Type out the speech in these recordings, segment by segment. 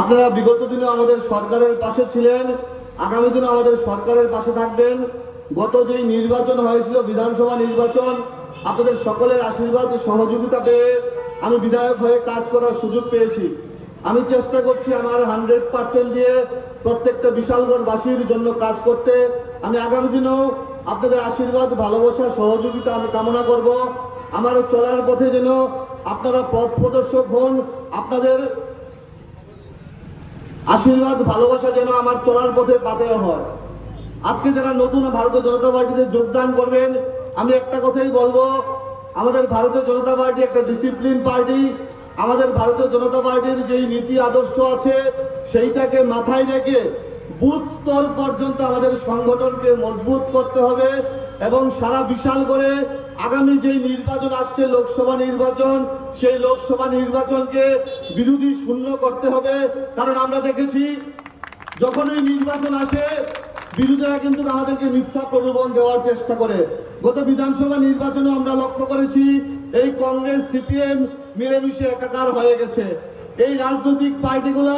আপনারা বিগত দিনে আমাদের সরকারের পাশে ছিলেন, আগামী দিনে আমাদের সরকারের পাশে থাকবেন। গত যেই নির্বাচন হয়েছিল, বিধানসভা নির্বাচন, আপনাদের সকলের আশীর্বাদ সহযোগিতা পেয়ে আমি বিধায়ক হয়ে কাজ করার সুযোগ পেয়েছি। আমি চেষ্টা করছি আমার হান্ড্রেড পার্সেন্ট দিয়ে প্রত্যেকটা বিশালগড়বাসীর জন্য কাজ করতে। আমি আগামী দিনেও আপনাদের আশীর্বাদ, ভালোবাসা, সহযোগিতা আমি কামনা করব। আমার চলার পথে যেন আপনারা পথ প্রদর্শক হন, আপনাদের আশীর্বাদ, ভালোবাসা যেন আমার চলার পথে পাতেও হয়। আজকে যারা নতুন ভারতীয় জনতা পার্টিতে যোগদান করবেন, আমি একটা কথাই বলব, আমাদের ভারতীয় জনতা পার্টি একটা ডিসিপ্লিন পার্টি। আমাদের ভারতীয় জনতা পার্টির যেই নীতি আদর্শ আছে, সেইটাকে মাথায় রেখে বুথ স্তর পর্যন্ত আমাদের সংগঠনকে মজবুত করতে হবে। এবং সারা বিশাল করে আগামী যেই নির্বাচন আসছে, লোকসভা নির্বাচন, সেই লোকসভা নির্বাচনকে বিরোধী শূন্য করতে হবে। কারণ আমরা দেখেছি, যখনই নির্বাচন আসে, বিরোধীরা কিন্তু আমাদেরকে মিথ্যা প্রলোভন দেওয়ার চেষ্টা করে। গত বিধানসভা নির্বাচনে আমরা লক্ষ্য করেছি, এই কংগ্রেস, সিপিএম মিলেমিশে একাকার হয়ে গেছে। এই রাজনৈতিক পার্টিগুলো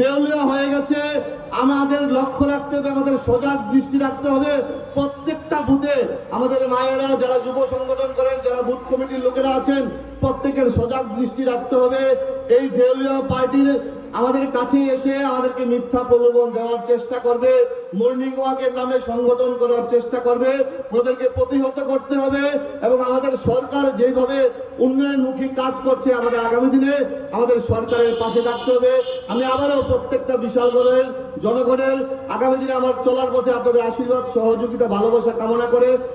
দেউলিয়া হয়ে গেছে। আমাদের লক্ষ্য রাখতে হবে, আমাদের সজাগ দৃষ্টি রাখতে হবে। প্রত্যেকটা বুথে আমাদের মায়েরা যারা যুব সংগঠন করেন, যারা বুথ কমিটির লোকেরা আছেন, প্রত্যেকের সজাগ দৃষ্টি রাখতে হবে। এই দেউলিয়া পার্টির আমাদের কাছে এসে আমাদেরকে মিথ্যা প্রলোভন দেওয়ার চেষ্টা করবে, মর্নিং ওয়াকের নামে সংগঠন করার চেষ্টা করবে, ওদেরকে প্রতিহত করতে হবে এবং আমাদের সরকার যেভাবে উন্নয়নমুখী কাজ করছে আমাদের আগামী দিনে, আমাদের সরকারের পাশে থাকতে হবে। আমি আবারও প্রত্যেকটা বিশাল বিশালগড়ের জনগণের আগামী দিনে আমার চলার পথে আপনাদের আশীর্বাদ, সহযোগিতা, ভালোবাসা কামনা করে